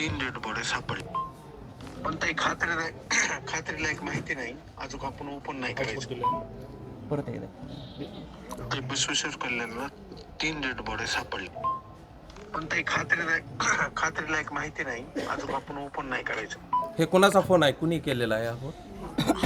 तीन dead body सापडले. पण काही खात्री नाही खात्रीलायक माहिती नाही. अजून आपण ओपन नाही करायचं. परत एकदा. तरी विश्वेश्वर कल्याणला तीन डेड बॉडी सापडले. पण काही खात्री नाही खात्रीलायक माहिती नाही. अजून आपण ओपन नाही करायचं. हे कोणाचा फोन आहे? कुणी केलेला आहे हा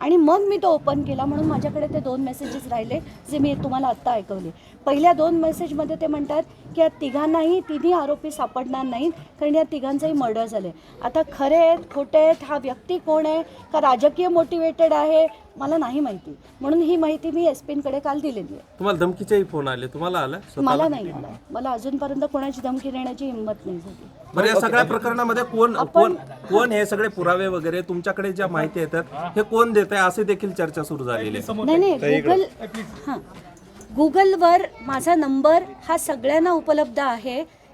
आणि मग मी तो ओपन केला म्हणून माझ्याकडे ते दोन मेसेजेस राहिले जे मी तुम्हाला आत्ता ऐकवले. पहिल्या दोन मेसेजमध्ये ते म्हणतात की या तिघांनाही तिन्ही आरोपी सापडणार नाहीत कारण या तिघांचंही मर्डर झाले आता खरे आहेत खोटे आहेत हा व्यक्ती कोण आहे का राजकीय मोटिवेटेड आहे मला नाही माहिती. म्हणून ही माहिती मी एस पींकडे काल दिलेली आहे. तुम्हाला धमकीचेही फोन आले. तुम्हाला आला? मला नाही आला. मला अजूनपर्यंत कोणाची धमकी देण्याची हिंमत नाही झाली. बरं या सगळ्या प्रकरणामध्ये कोण कोण कोण हे सगळे पुरावे वगैरे तुमच्याकडे ज्या माहिती येतात हे कोण देत आहे असे देखील चर्चा सुरू झालेली आहे. नाही नाही गुगल हां. गुगलवर माझा नंबर हा सगळ्यांना उपलब्ध आहे.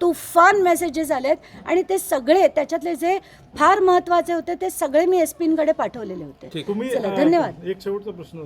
तुफान मेसेजेस आलेत. आणि ते सगळे त्याच्यातले जे फार महत्त्वाचे होते ते सगळे मी एस पींकडे पाठवलेले होते. चला धन्यवाद. एक शेवटचा प्रश्न